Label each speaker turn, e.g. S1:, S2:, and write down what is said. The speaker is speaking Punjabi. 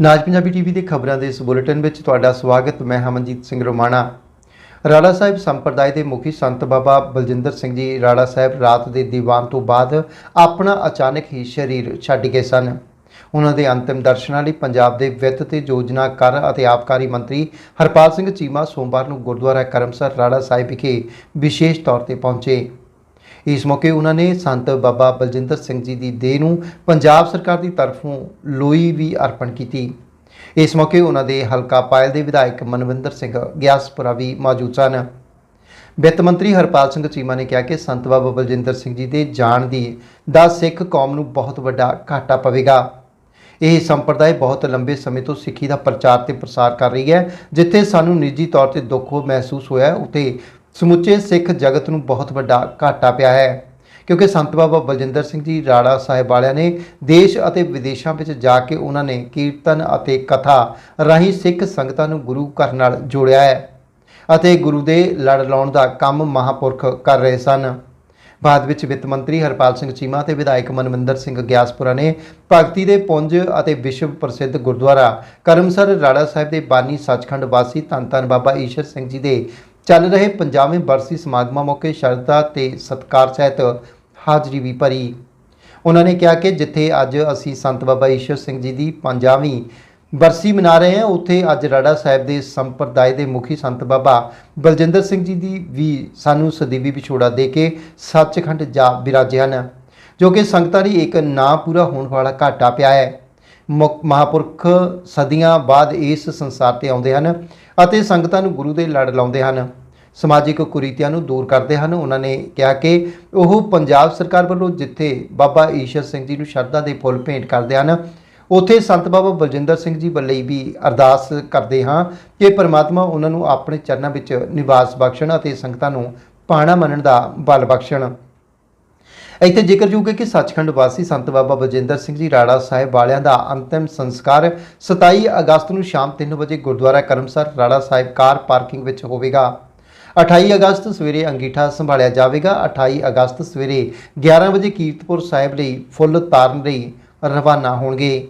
S1: ਨਾਜ ਪੰਜਾਬੀ ਟੀਵੀ ਦੇ ਖਬਰਾਂ ਦੇ ਇਸ ਬੁਲੇਟਿਨ ਵਿੱਚ ਤੁਹਾਡਾ ਸਵਾਗਤ, ਮੈਂ ਹਮਨਜੀਤ ਸਿੰਘ ਰੋਮਾਣਾ। ਰਾੜਾ ਸਾਹਿਬ ਸੰਪਰਦਾਇ ਦੇ ਮੁਖੀ ਸੰਤ ਬਾਬਾ ਬਲਜਿੰਦਰ ਸਿੰਘ ਜੀ ਰਾੜਾ ਸਾਹਿਬ ਰਾਤ ਦੇ ਦੀਵਾਨ ਤੋਂ ਬਾਅਦ ਆਪਣਾ ਅਚਾਨਕ ਹੀ ਸਰੀਰ ਛੱਡ ਗਏ ਸਨ। ਉਹਨਾਂ ਦੇ ਅੰਤਿਮ ਦਰਸ਼ਨਾਂ ਲਈ ਪੰਜਾਬ ਦੇ ਵਿੱਤ ਤੇ ਯੋਜਨਾ ਕਰ ਅਤੇ ਆਬਕਾਰੀ ਮੰਤਰੀ ਹਰਪਾਲ ਸਿੰਘ ਚੀਮਾ ਸੋਮਵਾਰ ਨੂੰ ਗੁਰਦੁਆਰਾ ਕਰਮਸਰ ਰਾੜਾ ਸਾਹਿਬ ਵਿਖੇ ਵਿਸ਼ੇਸ਼ ਤੌਰ ਤੇ ਪਹੁੰਚੇ। ਇਸ ਮੌਕੇ ਉਹਨਾਂ ਨੇ ਸੰਤ ਬਾਬਾ ਬਲਜਿੰਦਰ ਸਿੰਘ ਜੀ ਦੀ ਦੇਹ ਨੂੰ ਪੰਜਾਬ ਸਰਕਾਰ ਦੀ ਤਰਫੋਂ ਲੋਈ ਵੀ ਅਰਪਣ ਕੀਤੀ। ਇਸ ਮੌਕੇ ਉਹਨਾਂ ਦੇ ਹਲਕਾ ਪਾਇਲ ਦੇ ਵਿਧਾਇਕ ਮਨਵਿੰਦਰ ਸਿੰਘ ਗਿਆਸਪੁਰਾ ਵੀ ਮੌਜੂਦ ਸਨ। ਵਿੱਤ ਮੰਤਰੀ ਹਰਪਾਲ ਸਿੰਘ ਚੀਮਾ ਨੇ ਕਿਹਾ ਕਿ ਸੰਤ ਬਾਬਾ ਬਲਜਿੰਦਰ ਸਿੰਘ ਜੀ ਦੇ ਜਾਣ ਦੀ ਦਾ ਸਿੱਖ ਕੌਮ ਨੂੰ ਬਹੁਤ ਵੱਡਾ ਘਾਟਾ ਪਵੇਗਾ। ਇਹ ਸੰਪਰਦਾਇ ਬਹੁਤ ਲੰਬੇ ਸਮੇਂ ਤੋਂ ਸਿੱਖੀ ਦਾ ਪ੍ਰਚਾਰ ਤੇ ਪ੍ਰਸਾਰ ਕਰ ਰਹੀ ਹੈ ਜਿੱਥੇ ਸਾਨੂੰ ਨਿੱਜੀ ਤੌਰ ਤੇ ਦੁੱਖ ਮਹਿਸੂਸ ਹੋਇਆ ਹੈ, ਉੱਥੇ ਸਮੁੱਚੇ ਸਿੱਖ ਜਗਤ ਨੂੰ ਬਹੁਤ ਵੱਡਾ ਘਾਟਾ ਪਿਆ ਹੈ, ਕਿਉਂਕਿ ਸੰਤ ਬਾਬਾ ਬਲਜਿੰਦਰ ਸਿੰਘ ਜੀ ਰਾੜਾ ਸਾਹਿਬ ਵਾਲਿਆਂ ਨੇ ਦੇਸ਼ ਅਤੇ ਵਿਦੇਸ਼ਾਂ ਵਿੱਚ ਜਾ ਕੇ ਉਹਨਾਂ ਨੇ ਕੀਰਤਨ ਅਤੇ ਕਥਾ ਰਾਹੀਂ ਸਿੱਖ ਸੰਗਤਾਂ ਨੂੰ ਗੁਰੂ ਘਰ ਨਾਲ ਜੋੜਿਆ ਹੈ ਅਤੇ ਗੁਰੂ ਦੇ ਲੜ ਲਾਉਣ ਦਾ ਕੰਮ ਮਹਾਪੁਰਖ ਕਰ ਰਹੇ ਸਨ। ਬਾਅਦ ਵਿੱਚ ਵਿੱਤ ਮੰਤਰੀ ਹਰਪਾਲ ਸਿੰਘ ਚੀਮਾ ਤੇ ਵਿਧਾਇਕ ਮਨਵਿੰਦਰ ਸਿੰਘ ਗਿਆਸਪੁਰਾ ਨੇ ਭਗਤੀ ਦੇ ਪੁੰਜ ਅਤੇ ਵਿਸ਼ਵ ਪ੍ਰਸਿੱਧ ਗੁਰਦੁਆਰਾ ਕਰਮਸਰ ਰਾੜਾ ਸਾਹਿਬ ਦੇ ਬਾਨੀ ਸੱਚਖੰਡ ਵਾਸੀ ਧੰਨ ਧੰਨ ਬਾਬਾ ਈਸ਼ਰ ਸਿੰਘ ਜੀ ਦੇ ਚੱਲ ਰਹੇ 50ਵੇਂ ਬਰਸੀ ਸਮਾਗਮਾਂ ਮੌਕੇ ਸ਼ਰਧਾ ਤੇ ਸਤਕਾਰ ਸਹਿਤ ਹਾਜ਼ਰੀ ਵੀ ਭਰੀ। ਉਹਨਾਂ ਨੇ ਕਿਹਾ ਕਿ ਜਿੱਥੇ ਅੱਜ ਅਸੀਂ ਸੰਤ ਬਾਬਾ ਈਸ਼ਰ ਸਿੰਘ ਜੀ ਦੀ 50ਵੀਂ ਬਰਸੀ ਮਨਾ ਰਹੇ ਹਾਂ, ਉੱਥੇ ਅੱਜ ਰਾੜਾ ਸਾਹਿਬ ਦੇ ਸੰਪਰਦਾਇ ਦੇ ਮੁਖੀ ਸੰਤ ਬਾਬਾ ਬਲਜਿੰਦਰ ਸਿੰਘ ਜੀ ਦੀ ਵੀ ਸਾਨੂੰ ਸਦੀਵੀ ਵਿਛੋੜਾ ਦੇ ਕੇ ਸੱਚਖੰਡ ਜਾ ਬਿਰਾਜੇ ਹਨ, ਜੋ ਕਿ ਸੰਗਤਾਂ ਲਈ ਇੱਕ ਨਾ ਪੂਰਾ ਹੋਣ ਵਾਲਾ ਘਾਟਾ ਪਿਆ ਹੈ। ਮਹਾਪੁਰਖ ਸਦੀਆਂ ਬਾਅਦ ਇਸ ਸੰਸਾਰ ਤੇ ਆਉਂਦੇ ਹਨ ਅਤੇ ਸੰਗਤਾਂ ਨੂੰ ਗੁਰੂ ਦੇ ਲੜ ਲਾਉਂਦੇ ਹਨ। ਸਮਾਜਿਕ ਕੁਰੀਤੀਆਂ ਨੂੰ ਦੂਰ ਕਰਦੇ ਹਨ। ਉਹਨਾਂ ਨੇ ਕਿਹਾ ਕਿ ਉਹ ਪੰਜਾਬ ਸਰਕਾਰ ਵੱਲੋਂ ਜਿੱਥੇ ਬਾਬਾ ਈਸ਼ਰ ਸਿੰਘ ਜੀ ਨੂੰ ਸ਼ਰਧਾ ਦੇ ਫੁੱਲ ਭੇਂਟ ਕਰਦੇ ਹਨ, ਉਥੇ ਸੰਤ ਬਾਬਾ ਬਲਜਿੰਦਰ ਸਿੰਘ ਜੀ ਵੱਲੋਂ ਵੀ ਅਰਦਾਸ ਕਰਦੇ ਹਾਂ ਕਿ ਪਰਮਾਤਮਾ ਉਹਨਾਂ ਨੂੰ ਆਪਣੇ ਚਰਨਾਂ ਵਿੱਚ ਨਿਵਾਸ ਬਖਸ਼ਣ ਅਤੇ ਸੰਗਤਾਂ ਨੂੰ ਪਾਣਾ ਮੰਨਣ ਦਾ ਬਲ ਬਖਸ਼ਣ। ਇੱਥੇ ਜ਼ਿਕਰਯੋਗ ਹੈ ਕਿ ਸੱਚਖੰਡ ਵਾਸੀ ਸੰਤ ਬਾਬਾ ਬਜਿੰਦਰ ਸਿੰਘ ਜੀ ਰਾੜਾ ਸਾਹਿਬ ਵਾਲਿਆਂ ਦਾ ਅੰਤਿਮ ਸੰਸਕਾਰ 27 ਅਗਸਤ ਨੂੰ ਸ਼ਾਮ 3 ਵਜੇ ਗੁਰਦੁਆਰਾ ਕਰਮਸਰ ਰਾੜਾ ਸਾਹਿਬ ਕਾਰ ਪਾਰਕਿੰਗ ਵਿੱਚ ਹੋਵੇਗਾ। 28 ਅਗਸਤ ਸਵੇਰੇ ਅੰਗੀਠਾ ਸੰਭਾਲਿਆ ਜਾਵੇਗਾ। 28 ਅਗਸਤ ਸਵੇਰੇ 11 ਵਜੇ ਕੀਰਤਪੁਰ ਸਾਹਿਬ ਲਈ ਫੁੱਲ ਤਾਰਨ ਲਈ ਰਵਾਨਾ ਹੋਣਗੇ।